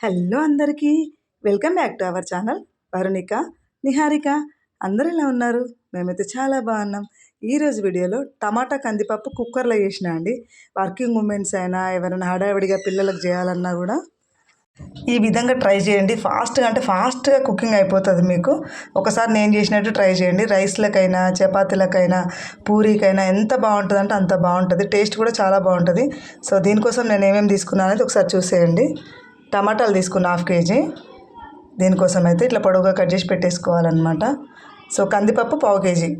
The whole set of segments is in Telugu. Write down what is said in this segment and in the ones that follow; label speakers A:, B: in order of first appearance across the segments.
A: హలో అందరికీ. Welcome back to our channel. Varunika Niharika. అందరు ఎలా ఉన్నారు? మేమైతే చాలా బాగున్నాం. ఈరోజు వీడియోలో టమాటా కందిపప్పు కుక్కర్లో చేసిన అండి. వర్కింగ్ ఉమెన్స్ అయినా ఎవరైనా హడావిడిగా పిల్లలకు చేయాలన్నా కూడా ఈ విధంగా ట్రై చేయండి. ఫాస్ట్గా అంటే ఫాస్ట్గా కుకింగ్ అయిపోతుంది మీకు. ఒకసారి నేను చేసినట్టు ట్రై చేయండి. రైస్లకైనా చపాతీలకైనా పూరీకైనా ఎంత బాగుంటుంది అంటే అంత బాగుంటుంది. టేస్ట్ కూడా చాలా బాగుంటుంది. సో దీనికోసం నేను ఏమేమి తీసుకున్నాను అనేది ఒకసారి చూసేయండి. టమాటాలు తీసుకున్న హాఫ్ కేజీ. దీనికోసం అయితే ఇట్లా పొడవుగా కట్ చేసి పెట్టేసుకోవాలన్నమాట. సో కందిపప్పు పావు కేజీ.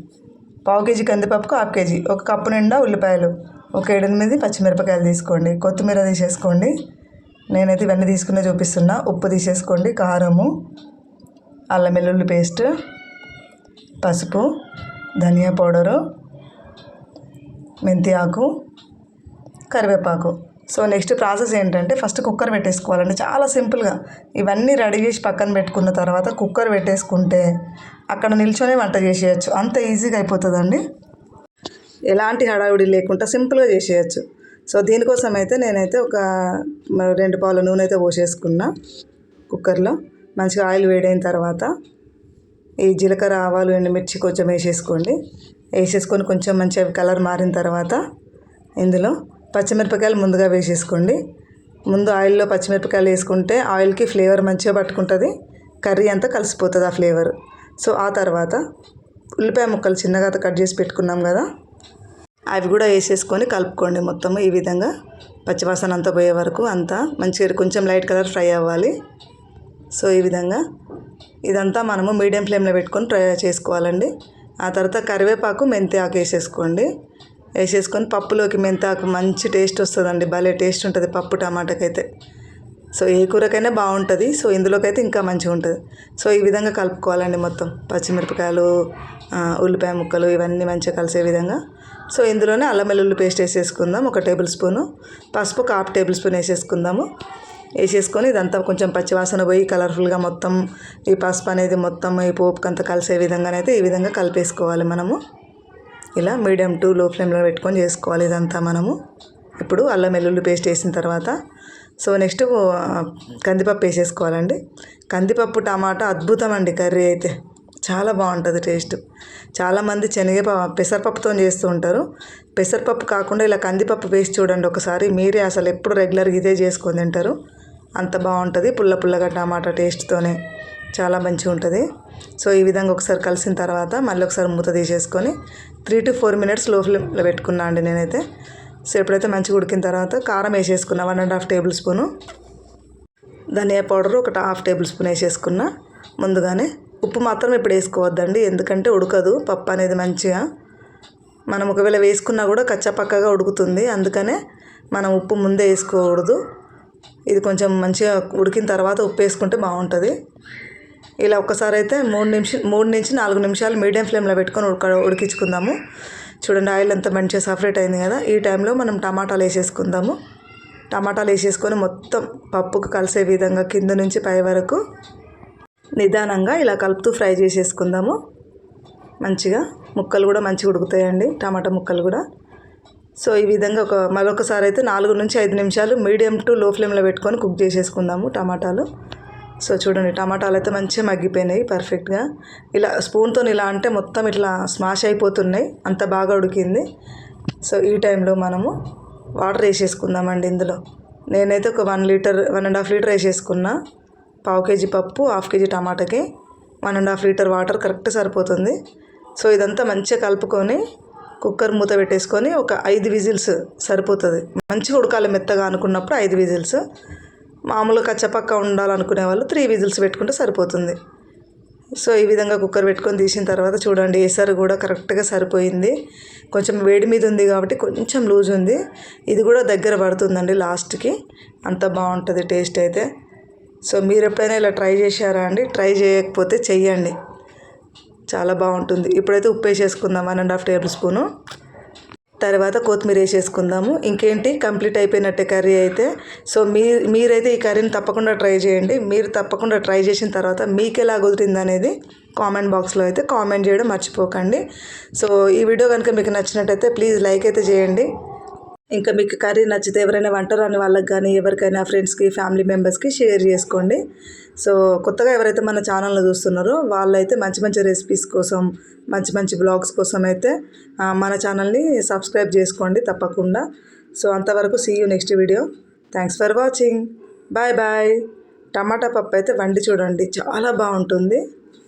A: పావు కేజీ కందిపప్పుకు హాఫ్ కేజీ. ఒక కప్పు నిండా ఉల్లిపాయలు. ఒక ఎనిమిది పచ్చిమిరపకాయలు తీసుకోండి. కొత్తిమీర తీసేసుకోండి. నేనైతే ఇవన్నీ తీసుకునే చూపిస్తున్నా. ఉప్పు తీసేసుకోండి. కారము అల్లం వెల్లుల్లి పేస్ట్ పసుపు ధనియా పౌడరు మెంతి ఆకు కరివేపాకు. సో నెక్స్ట్ ప్రాసెస్ ఏంటంటే ఫస్ట్ కుక్కర్ పెట్టేసుకోవాలండి. చాలా సింపుల్గా. ఇవన్నీ రెడీ చేసి పక్కన పెట్టుకున్న తర్వాత కుక్కర్ పెట్టేసుకుంటే అక్కడ నిల్చొనే వంట చేసేయచ్చు. అంత ఈజీగా అయిపోతుందండి. ఎలాంటి హడావిడి లేకుండా సింపుల్గా చేసేయచ్చు. సో దీనికోసం అయితే నేనైతే ఒక రెండు పావుల నూనె అయితే పోసేసుకున్నా కుక్కర్లో. మంచిగా ఆయిల్ వేడైన తర్వాత ఈ జీలకర్ర ఆవాలు ఎండుమిర్చి కొంచెం వేసేసుకోండి. వేసేసుకొని కొంచెం మంచిగా కలర్ మారిన తర్వాత ఇందులో పచ్చిమిరపకాయలు ముందుగా వేసేసుకోండి. ముందు ఆయిల్లో పచ్చిమిరపకాయలు వేసుకుంటే ఆయిల్కి ఫ్లేవర్ మంచిగా పట్టుకుంటుంది. కర్రీ అంతా కలిసిపోతుంది ఆ ఫ్లేవర్. సో ఆ తర్వాత ఉల్లిపాయ ముక్కలు చిన్నగా కట్ చేసి పెట్టుకున్నాం కదా అవి కూడా వేసేసుకొని కలుపుకోండి మొత్తం ఈ విధంగా. పచ్చివాసన అంతా పోయే వరకు అంతా మంచిగా కొంచెం లైట్ కలర్ ఫ్రై అవ్వాలి. సో ఈ విధంగా ఇదంతా మనము మీడియం ఫ్లేమ్లో పెట్టుకొని ఫ్రై చేసుకోవాలండి. ఆ తర్వాత కరివేపాకు మెంతి ఆకు వేసేసుకోండి. వేసేసుకొని పప్పులోకి మెంతాకు మంచి టేస్ట్ వస్తుందండి. భలే టేస్ట్ ఉంటుంది పప్పు టమాటాకైతే. సో ఏ కూరకైనా బాగుంటుంది. సో ఇందులోకైతే ఇంకా మంచిగా ఉంటుంది. సో ఈ విధంగా కలుపుకోవాలండి మొత్తం. పచ్చిమిరపకాయలు ఉల్లిపాయ ముక్కలు ఇవన్నీ మంచిగా కలిసే విధంగా. సో ఇందులోనే అల్లం వెల్లుల్లి పేస్ట్ వేసేసుకుందాం. ఒక టేబుల్ స్పూను. పసుపు ఒక హాఫ్ టేబుల్ స్పూన్ వేసేసుకుందాము. వేసేసుకొని ఇదంతా కొంచెం పచ్చివాసన పోయి కలర్ఫుల్గా మొత్తం ఈ పసుపు అనేది మొత్తం ఈ పోపుకంతా కలిసే విధంగానైతే ఈ విధంగా కలిపేసుకోవాలి మనము. ఇలా మీడియం టు లో ఫ్లేమ్లో పెట్టుకొని చేసుకోవాలి ఇదంతా మనము. ఇప్పుడు అల్లం వెల్లుల్లి పేస్ట్ వేసిన తర్వాత సో నెక్స్ట్ కందిపప్పు వేసేసుకోవాలండి. కందిపప్పు టమాటా అద్భుతం అండి కర్రీ అయితే. చాలా బాగుంటుంది టేస్ట్. చాలామంది శనగ పెసరపప్పుతో చేస్తూ ఉంటారు. పెసరపప్పు కాకుండా ఇలా కందిపప్పు వేసి చూడండి ఒకసారి. మీరే అసలు ఎప్పుడు రెగ్యులర్గా ఇదే చేసుకొని తింటారు. అంత బాగుంటుంది పుల్ల పుల్లగా టమాటా టేస్ట్తోనే చాలా మంచిగా ఉంటుంది. సో ఈ విధంగా ఒకసారి కలిసిన తర్వాత మళ్ళీ ఒకసారి మూత తీసేసుకొని త్రీ టు ఫోర్ మినిట్స్లో ఫ్లేమ్లో పెట్టుకున్నా అండి నేనైతే. సో ఎప్పుడైతే మంచిగా ఉడికిన తర్వాత కారం వేసేసుకున్నా one and half tablespoon ధనియా పౌడర్ ఒక హాఫ్ టేబుల్ స్పూన్ వేసేసుకున్నా. ముందుగానే ఉప్పు మాత్రం ఇప్పుడు వేసుకోవద్దండి ఎందుకంటే ఉడకదు పప్పు అనేది మంచిగా. మనం ఒకవేళ వేసుకున్నా కూడా కచ్చపక్కగా ఉడుకుతుంది అందుకనే మనం ఉప్పు ముందే వేసుకోకూడదు. ఇది కొంచెం మంచిగా ఉడికిన తర్వాత ఉప్పు వేసుకుంటే బాగుంటుంది. ఇలా ఒక్కసారి అయితే మూడు నిమిషం మూడు నుంచి నాలుగు నిమిషాలు మీడియం ఫ్లేమ్లో పెట్టుకొని ఉడక ఉడికించుకుందాము. చూడండి ఆయిల్ అంతా మంచిగా సపరేట్ అయింది కదా. ఈ టైంలో మనం టమాటాలు వేసేసుకుందాము. టమాటాలు వేసేసుకొని మొత్తం పప్పుకు కలిసే విధంగా కింద నుంచి పై వరకు నిదానంగా ఇలా కలుపుతూ ఫ్రై చేసేసుకుందాము. మంచిగా ముక్కలు కూడా మంచిగా ఉడుకుతాయండి టమాటా ముక్కలు కూడా. సో ఈ విధంగా ఒక మరొకసారి అయితే నాలుగు నుంచి ఐదు నిమిషాలు మీడియం టు లో ఫ్లేమ్లో పెట్టుకొని కుక్ చేసేసుకుందాము టమాటాలు. సో చూడండి టమాటాలు అయితే మంచిగా మగ్గిపోయినాయి పర్ఫెక్ట్గా ఇలా స్పూన్తో ఇలా అంటే మొత్తం ఇట్లా స్మాష్ అయిపోతున్నాయి అంత బాగా ఉడికింది. సో ఈ టైంలో మనము వాటర్ వేసేసుకుందామండి ఇందులో. నేనైతే ఒక one litre one and half litre వేసేసుకున్నా. పావు కేజీ పప్పు half KG టమాటాకి. One and half litre water correct సరిపోతుంది. సో ఇదంతా మంచిగా కలుపుకొని కుక్కర్ మూత పెట్టేసుకొని ఒక ఐదు విజిల్స్ సరిపోతుంది. మంచిగా ఉడకాలి మెత్తగా అనుకున్నప్పుడు ఐదు విజిల్స్. మామూలుగా కచ్చపక్క ఉండాలనుకునే వాళ్ళు త్రీ విజిల్స్ పెట్టుకుంటే సరిపోతుంది. సో ఈ విధంగా కుక్కర్ పెట్టుకొని తీసిన తర్వాత చూడండి ఏసారి కూడా కరెక్ట్గా సరిపోయింది. కొంచెం వేడి మీద ఉంది కాబట్టి కొంచెం లూజ్ ఉంది. ఇది కూడా దగ్గర పడుతుందండి లాస్ట్కి. అంత బాగుంటుంది టేస్ట్ అయితే. సో మీరు ఎప్పుడైనా ఇలా ట్రై చేశారా అండి? ట్రై చేయకపోతే చెయ్యండి. చాలా బాగుంటుంది. ఇప్పుడైతే ఉప్పు వేసేసుకుందాం one and half tablespoon. తర్వాత కొత్తిమీర వేసేసుకుందాము. ఇంకేంటి? కంప్లీట్ అయిపోయినట్టే కర్రీ అయితే. సో మీ మీరైతే ఈ కర్రీని తప్పకుండా ట్రై చేయండి. మీరు తప్పకుండా ట్రై చేసిన తర్వాత మీకు ఎలా కుదిరింది అనేది కామెంట్ బాక్స్లో అయితే కామెంట్ చేయడం మర్చిపోకండి. సో ఈ వీడియో కనుక మీకు నచ్చినట్టయితే ప్లీజ్ లైక్ అయితే చేయండి. ఇంకా మీకు కర్రీ నచ్చితే ఎవరైనా వంట రాని వాళ్ళకి కానీ ఎవరికైనా ఫ్రెండ్స్కి ఫ్యామిలీ మెంబర్స్కి షేర్ చేసుకోండి. సో కొత్తగా ఎవరైతే మన ఛానల్ని చూస్తున్నారో వాళ్ళైతే మంచి మంచి రెసిపీస్ కోసం మంచి మంచి బ్లాగ్స్ కోసం అయితే మన ఛానల్ని సబ్స్క్రైబ్ చేసుకోండి తప్పకుండా. సో అంతవరకు see you next video thanks for watching bye bye tomato పప్పు అయితే వండి చూడండి. చాలా బాగుంటుంది.